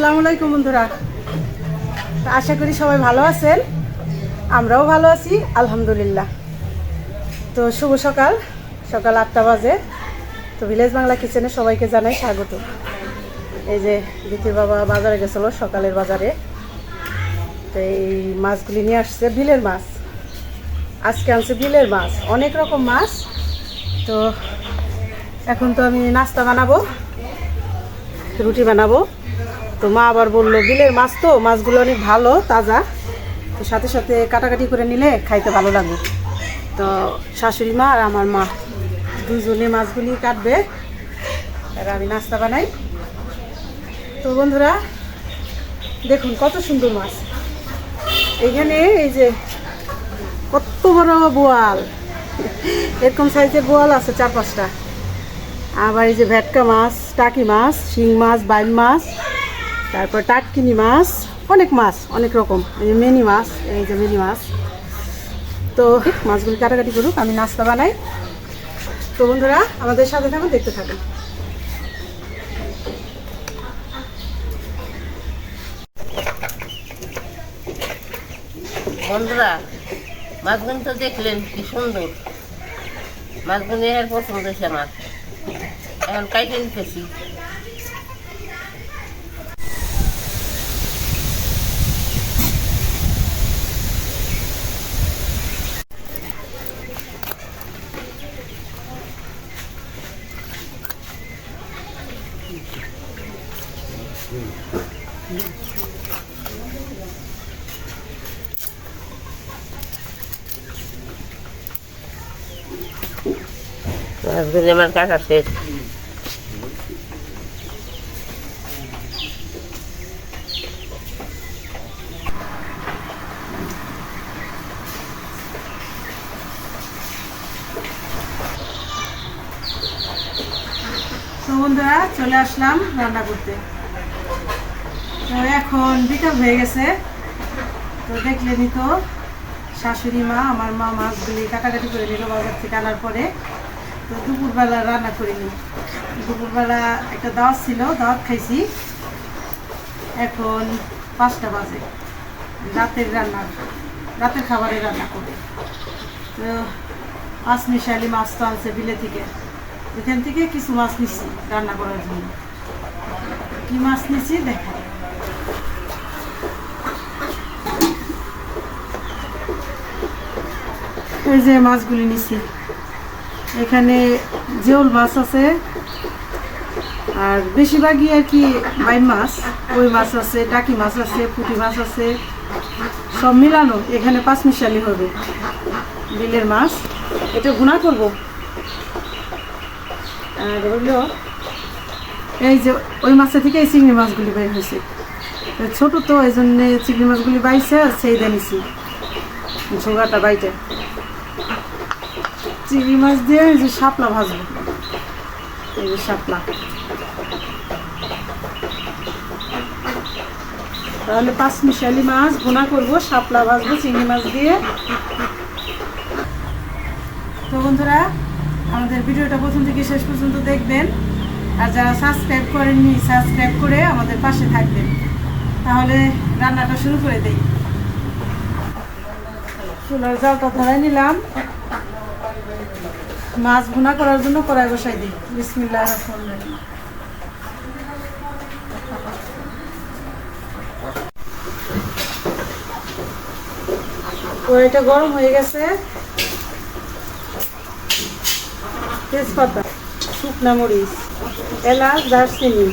আসসালামু আলাইকুম বন্ধুরা। আশা করি সবাই ভালো আছেন। আমরাও ভালো আছি, আলহামদুলিল্লাহ। তো শুভ সকাল। সকাল আটটা বাজে। তো ভিলেজ বাংলা কিচেনে সবাইকে জানাই স্বাগত। এই যে দ্বিতীয় বাবা বাজারে গেছিল সকালের বাজারে। তো এই মাছগুলি নিয়ে আসছে বিলের মাছ। আজকে আনছে বিলের মাছ। অনেক রকম মাছ। তো এখন তো আমি নাস্তা বানাবো, রুটি বানাবো। তো মা আবার বলল, বিলের মাছ তো, মাছগুলো অনেক ভালো, তাজা। তো সাথে সাথে কাটাকাটি করে নিলে খাইতে ভালো লাগবে তো শাশুড়ি মা আর আমার মা দুজনে মাছগুলি কাটবে। আর আমি নাস্তা বানাই। তো বন্ধুরা, দেখুন কত সুন্দর মাছ। এখানে এই যে কত বড় বোয়াল। এরকম সাইজের বোয়াল আছে চার পাঁচটা। আবার এই যে ভেটকা মাছ, টাকি মাছ, শিং মাছ বাইল মাছ। তারপর টাটকিনি মাছ, অনেক মাছ, অনেক রকম। এই যে মিনি মাছ, এই যে মিনি মাছ। তো মাছগুলি কাটাকাটি করুক, আমি নাস্তা বানাই। তো বন্ধুরা, আমাদের সাথে থাকুন, দেখতে থাকুন। বন্ধুরা, মাছগুলো তো দেখলেন, কি সুন্দর। মাছগুলো এর পছন্দ হয়েছে আমার। এখন কাইটে নিতেছি মাছগুলো আমার কাটা শেষ তো বন্ধুরা চলে আসলাম রান্না করতে। তো এখন বিকাল হয়ে গেছে। তো দেখলেনি তো, শাশুড়ি মা, আমার মা মাছগুলি কাটাকাটি করে নিল বাজার থেকে আনার পরে। তো দুপুরবেলা রান্না করে করিনি দুপুরবেলা একটা দাওয়াত ছিল, দাওয়াত খাইছি। এখন পাঁচটা বাজে। রাতের রান্না, রাতের খাবারের রান্না করবে। তো পাঁচ মিশালি মাছ তো আনছে বিলে থেকে। এখান থেকে কিছু মাছ নিচ্ছি রান্না করার জন্য। কি মাছ নিচ্ছি দেখা। এই যে মাছগুলি নিচ্ছি এখানে জিওল মাছ আছে, আর বেশিরভাগই আর কি বাইম মাছ ওই মাছ আছে টাকি মাছ আছে, পুঁটি মাছ আছে, সব মিলানো এখানে পাঁচ মিশালি হবে। বিলের মাছ, এটা গুণা করব? আর এই যে ওই মাছের থেকে এই চিংড়ি মাছগুলি বের হয়েছে। ছোট তো, এই জন্যে চিংড়ি মাছগুলি বাইছে আর সেই দেনিছি ঝোগাটা বাইটে। চিংড়ি মাছ দিয়ে এই যে শাপলা ভাজবো। এই যে শাপলা। তাহলে পাঁচ মিশালি মাছ ভুনা করব, শাপলা ভাজবো, চিংড়ি মাছ দিয়ে। তো বন্ধুরা আমাদের ভিডিওটা প্রথম থেকে শেষ পর্যন্ত দেখবেন। আর যারা সাবস্ক্রাইব করেননি সাবস্ক্রাইব করে আমাদের পাশে থাকবেন। তাহলে রান্নাটা শুরু করে দেই। চুলার জালটা ধরাই নিলাম। মাছ ভুনা করার জন্য কড়াই বসাই দিই। বিসমিল্লাহ রহমান কড়াইটা গরম হয়ে গেছে। তেজপাতা, শুকনা মরিচ, এলাচ, দারচিনি।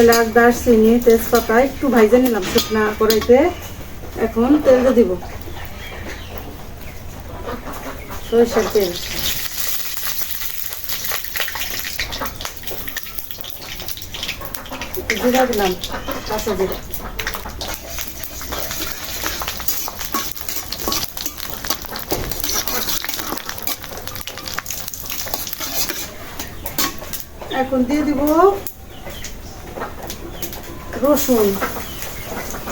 এলাচ, দারচিনি, তেজপাতা একটু ভাইজে নিলাম শুকনা কড়াইতে। এখন তেল দিয়ে দিব। সরিষার তেল। জিরা দিলাম, কাঁচা জিরা। এখন দিয়ে দিব রসুন।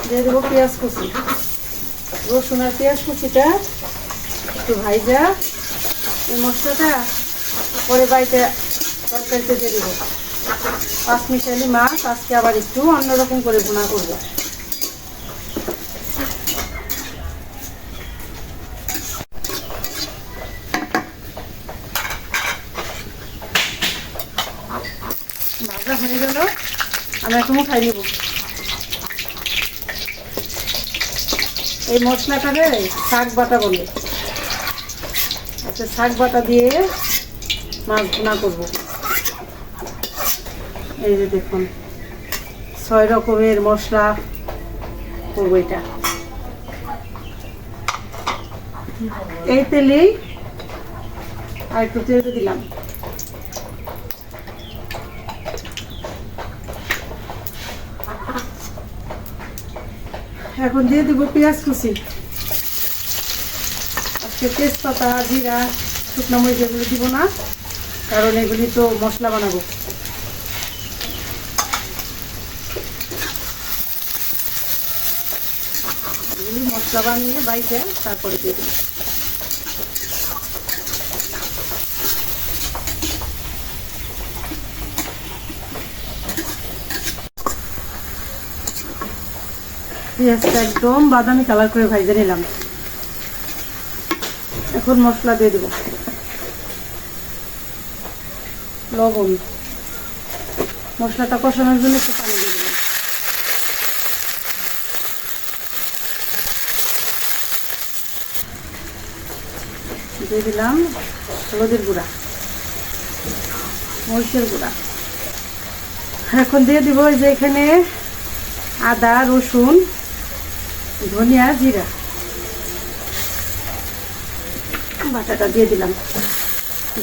দিয়ে দেবো পেঁয়াজ কুচি। রসুন আর পেঁয়াজ কুচিটা একটু ভাইজা। এই মশলাটা পরে বাড়িতে তরকারিতে দিয়ে দেবো। পাঁচ মিশালি মাছ, আজকে আবার একটু অন্যরকম করে বোনা করব ভাজা হয়ে গেল আমি খাই নেব। এই মশলাটাকে শাক বাটা বলে। আচ্ছা শাক বাটা দিয়ে মাছ ভুনা করব। এই যে দেখুন, ছয় রকমের মশলা করব এটা। এই তেলেই আর একটু তেল দিলাম। এখন দিয়ে দিব পেঁয়াজ কুচি। আজকে তেজপাতা, জিরা, শুকনো মরিচ এগুলো দিব না, কারণ এগুলি তো মশলা বানাবো। এগুলি মশলা বানিয়ে বাইকে তারপরে দিয়ে দেবো। পেঁয়াজটা একদম বাদামি কালার করে ভাইজে নিলাম। এখন মশলা দিয়ে দেবো। লবণ। মশলাটা কষানোর জন্য একটু পানি দিয়ে দিলাম। দিয়ে দিলাম হলুদের গুঁড়া, মরিচের গুঁড়া। এখন দিয়ে দিব যে এখানে আদা, রসুন ধনিয়া জিরা। বাটাটা দিয়ে দিলাম।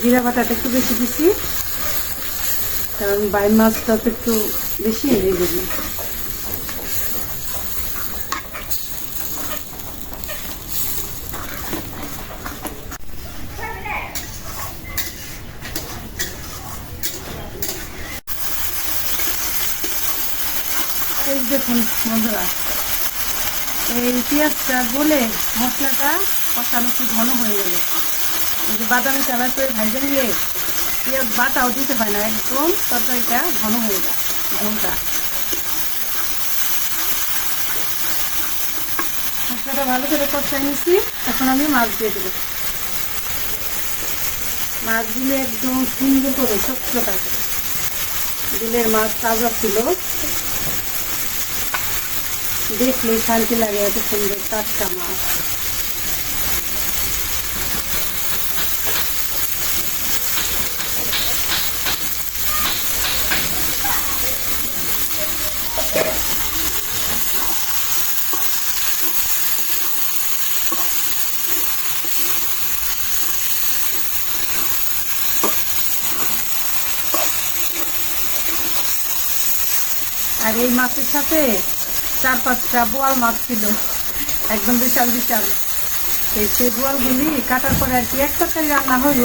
জিরা বাটাটা একটু বেশি দিছি, কারণ বাই মাছটা তো একটু বেশি জন্য এই দেখুন বন্ধুরা এই পেঁয়াজটা বলে মশলাটা কষানো একটু ঘন হয়ে গেল। এই যে বাদামি কালার করে ভাইজে নিলে পেঁয়াজ বাটাও দিতে হয় না, একদম তরকারিটা ঘন হয়ে যায় ঘনটা মশলাটা ভালো করে কষাই নিছি এখন আমি মাছ দিয়ে দেবো। মাছ দিলে একদম সুন্দর করে স্বচ্ছতা দিলের মাছ তাজা ছিল। দেখলে শান্তি লাগে এত সুন্দর টাটকা মাছ আর এই মাছের সাথে চার পাঁচটা বোয়াল মাছ ছিল। একদম বিশাল বিশাল। সেই সেই বোয়ালগুলি কাটার পরে আর কি এক তরকারি রান্না হইল,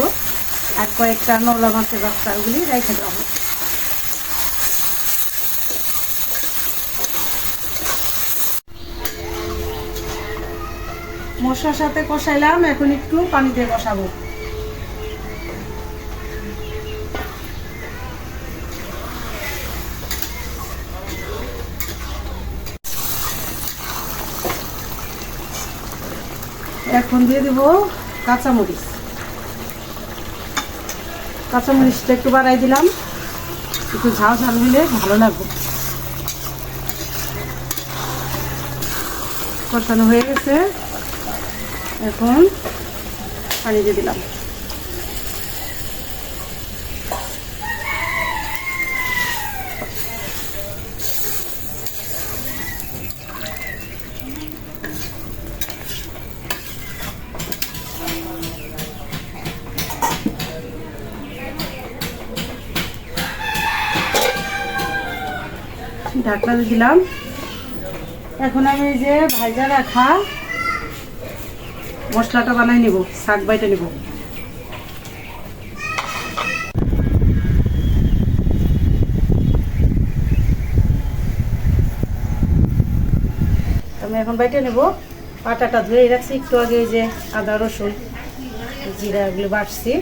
আর কয়েকটা নলা মাছের বাচ্চা ওগুলি রেখে দেওয়া হলো। মশলার সাথে কষাইলাম, এখন একটু পানি দিয়ে এখন দিয়ে দেব কাঁচামরিচ। কাঁচামরিচটা একটু বাড়াই দিলাম। একটু ঝাল ঝাল হলে ভালো লাগবে। কষানো হয়ে গেছে। এখন পানি দিয়ে দিলাম। ঢাকনা দিলাম। এখন আমি এই যে ভাজা রাখা মশলাটা বানাই নেব, শাক বাইটা নেব। আমি এখন বাইটে নেব পাটাটা ধুয়ে রাখছি, একটু আগে এই যে আদা, রসুন, জিরা এগুলো বাটছি।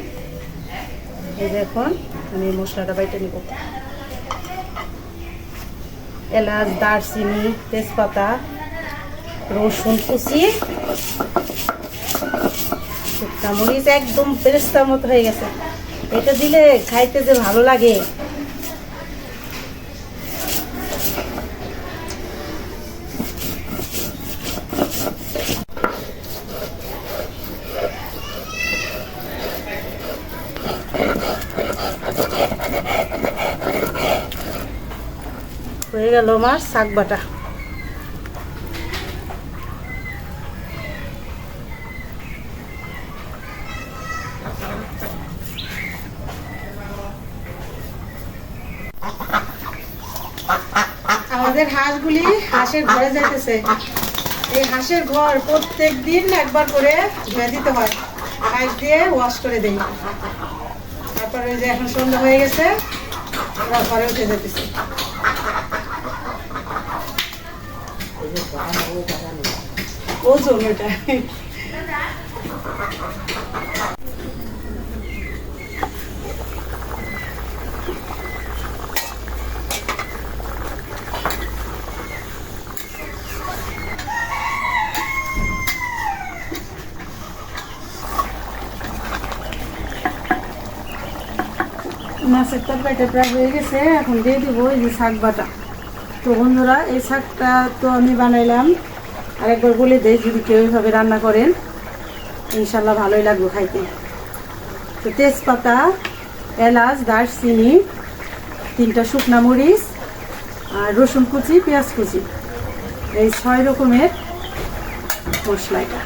এই যে এখন আমি মশলাটা বাইটে নিব। এলাচ, দারচিনি, তেজপাতা, রসুন কুচি, শুকনা মরিচ, একদম পেরেস্তার মতো হয়ে গেছে। এটা দিলে খাইতে যে ভালো লাগে। আমার শাক বাটা। আমাদের হাঁসগুলি হাঁসের ঘরে যাইতেছে। এই হাঁসের ঘর প্রত্যেক দিন একবার করে ধুয়ে দিতে হয়। হাঁস দিয়ে ওয়াশ করে দেই। তারপরে যে এখন সন্ধ্যা হয়ে গেছে ওরা ঘরে উঠে যেতেছে ওজন ওটা মাছের তরকারিটা প্রায় হয়ে গেছে, এখন দিয়ে দিব এই যে শাক বাটা। তো বন্ধুরা, এই শাকটা তো আমি বানাইলাম আরেকবার বলে দেই, যদি কেউ এভাবে রান্না করেন, ইনশাল্লাহ ভালোই লাগবে খাইতে। তো তেজপাতা, এলাচ, দারচিনি, তিনটা শুকনা মরিচ, আর রসুন কুচি, পেঁয়াজ কুচি। এই ছয় রকমের মশলা এটা।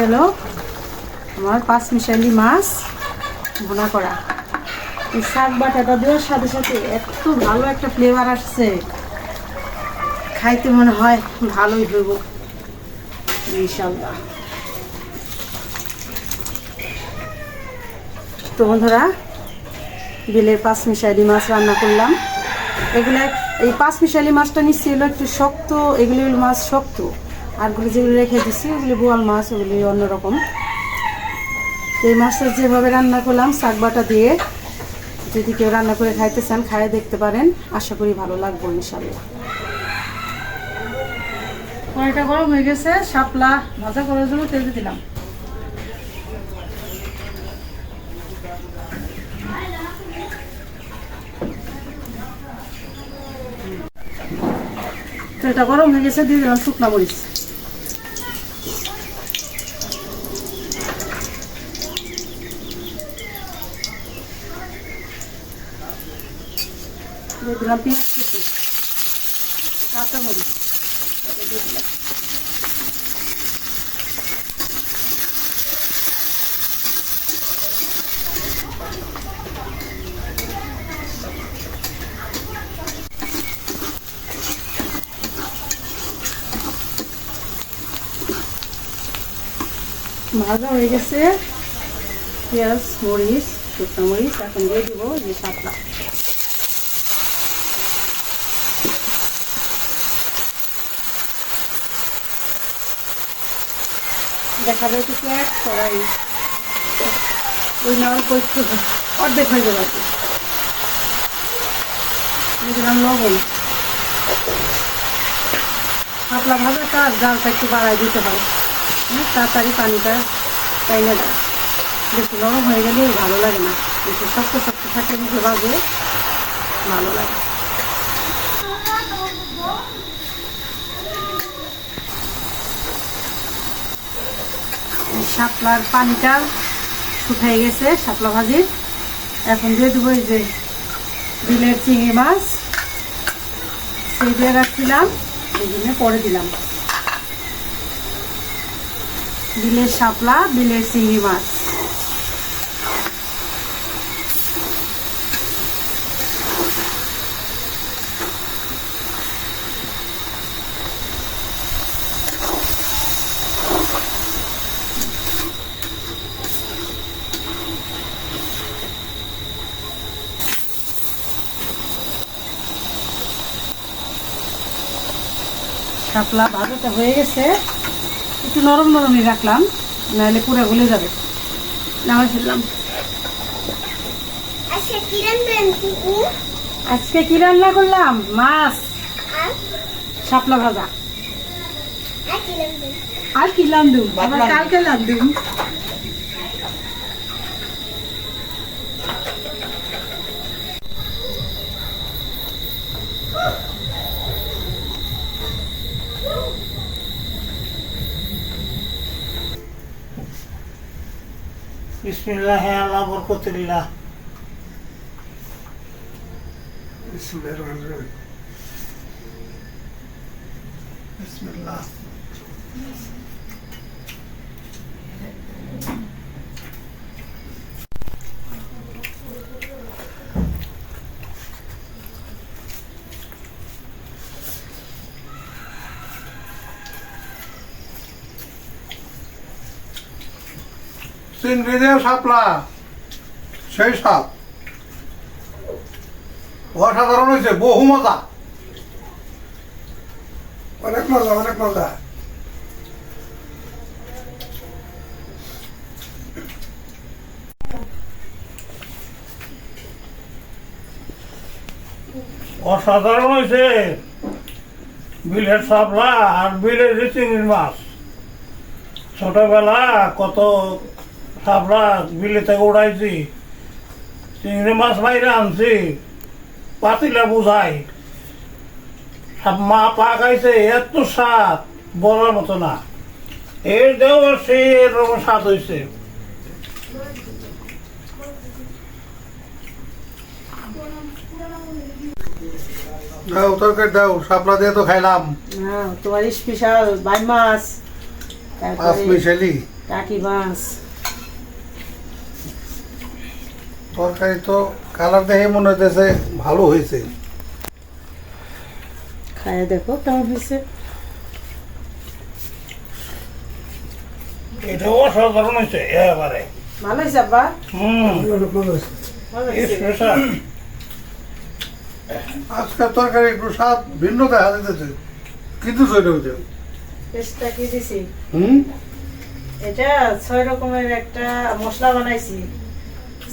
গেল আমার পাঁচ মিশালি মাছ ভুনা করা। এই শাক বাটাটা দেওয়ার সাথে সাথে এত ভালো একটা ফ্লেভার আসছে। খাইতে মনে হয় ভালোই হইব। ইনশাল্লাহ তো বন্ধুরা, বিলের পাঁচ মিশালি মাছ রান্না করলাম। এগুলো এই পাঁচ মিশালি মাছটা নিচ্ছি হলো একটু শক্ত, এগুলি মাছ শক্ত। আরগুলি যেগুলো রেখে দিচ্ছি ওগুলি বোয়াল মাছ, ওগুলি অন্যরকম এই মাছটা যেভাবে রান্না করলাম, শাক বাটা দিয়ে যদি কেউ রান্না করে খাইতে চান খাইয়ে দেখতে পারেন। আশা করি ভালো লাগবো ইনশাল্লাহ কড়াইটা গরম হয়ে গেছে, শাপলা ভাজা করার জন্য তেল দিলাম। তেলটা গরম হয়ে গেছে, দিয়ে দিলাম শুকনা মরিচ। দিয়ে দিলাম পেঁয়াজ কুচি কাঁচা মরিচ দিয়ে দিলাম ভাজা হয়ে গেছে। পেঁয়াজ মরিচ শুকনো মরিচ এখন দিয়ে দিব যে শাপলা দেখা যাইতেছে এক কড়াই ওই না অল্প একটু অর্ধেক হয়ে যাবে দিলাম লবণ। পাতলা ভাজাটা জালটা একটু বাড়াই দিতে হয়। হ্যাঁ, তাড়াতাড়ি পানিটা দেয় বেশি নরম হয়ে গেলে ভালো লাগে না। বেশি শক্ত শক্ত ভালো লাগে। শাপলার পানিটা শুকিয়ে গেছে, শাপলা ভাজির এখন দিয়ে দেবো এই যে বিলের চিংড়ি মাছ। সেই দিয়ে রাখছিলাম, এই জন্য পরে দিলাম। বিলের শাপলা বিলের চিংড়ি মাছ। শাপলা ভাজাটা হয়ে গেছে। একটু নরম নরমই রাখলাম নাহলে পুরো গলে যাবে। নামাজ ফেললাম আজকে কি রান্না করলাম? মাছ। শাপলা ভাজা। আর কিরণ দেন আর কি লান্দুম আবার কালকে লান্দুম বিসমিল্লাহ আল্লাহ বরকতুল্লাহ বিসমিল্লাহ। চিংড়ি দিয়ে সাপলা। সেই সাপ। অসাধারণ হয়েছে বহু মজা। অনেক মজা অনেক মজা। অসাধারণ হয়েছে। বিলের সাপলা আর বিলের চিংড়ির মাছ ছোটবেলা কত সাপলা বিলে থেকে উড়াইছি চিংড়ি মাছ বাইরে আনছি। পাতিলা বুঝাই। মা পাকাইছে এত স্বাদ বলার মতো না। এর দেও সেই এরকম স্বাদ হয়েছে দাও তরকারি দাও সাপলা দিয়ে তো খাইলাম। হ্যাঁ তোমার স্পেশাল বাই মাছ মিশালি টাকি মাছ। তরকারি তো কালার দেখে মনে হইতেছে ভালো হয়েছে। খায় দেখো কেমন হয়েছে। এটাও অসাধারণ হয়েছে এবারে ভালো হয়েছে আব্বা? হুম। হয়েছে তরকারি একটু স্বাদ ভিন্ন দেখা যেতেছে কিন্তু সেটা টেস্টটা কি দিছি? হুম? এটা ছয় রকমের একটা মশলা বানাইছি।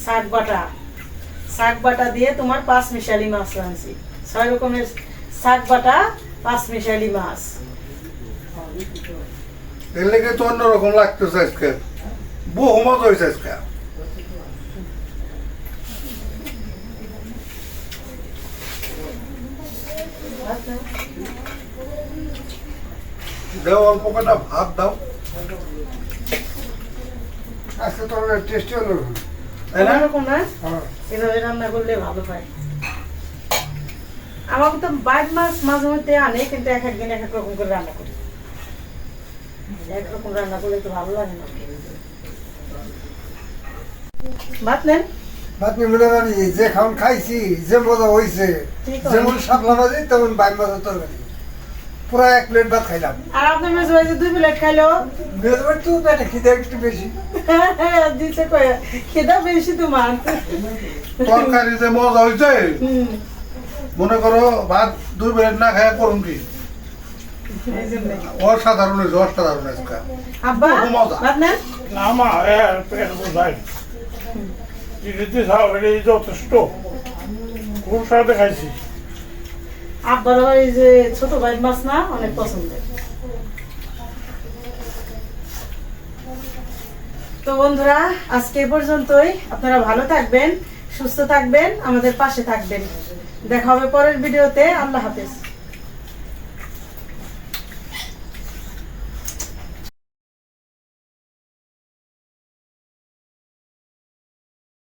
শাক বাটা। শাক বাটা দিয়ে তোমার পাঁচ মিশালি মাছ ছয় রকমের শাক বাটা, পাঁচ মিশালি মাছ। এর লেগে তো অন্যরকম লাগতেছে আজকে। বহু হয়েছে আজকে। দাও, অল্প কটা ভাত দাও। আজকে তো টেস্টি হলো। অন্যরকম না? হ্যাঁ। এভাবে রান্না করলে ভালো হয়। আমাকে তো বাইর মাছ মাঝে মধ্যে আনে কিন্তু এক একদিন এক এক রকম করে রান্না করি। একরকম রান্না করলে তো ভালো লাগে না। ভাত নেন? মনে যে খাওয়ান খাইছি যে মজা হয়েছে। যেমন শাপলা ভাজি তেমন বাইম মজা তরকারি। পুরো এক প্লেট ভাত খাইলাম। আর আপনার সবাই যে দুই প্লেট খাইলো? বেজবার তো পেটে খিদে একটু বেশি। দিতে কয়ে খেদা বেশি তোমার। তরকারি যে মজা হুম। মনে করো ভাত দুই প্লেট না খায় করুন কি। অসাধারণ হয়েছে অসাধারণ আজকে। আব্বা মজা। নেন? আমা পেট বোঝাই। যথেষ্ট। খুব সাথে খাইছি। আব্বার আবার এই যে ছোট ভাই মাছ না, অনেক পছন্দের। তো বন্ধুরা, আজকে পর্যন্তই। আপনারা ভালো থাকবেন, সুস্থ থাকবেন, আমাদের পাশে থাকবেন। দেখা হবে পরের ভিডিওতে। আল্লাহ হাফেজ।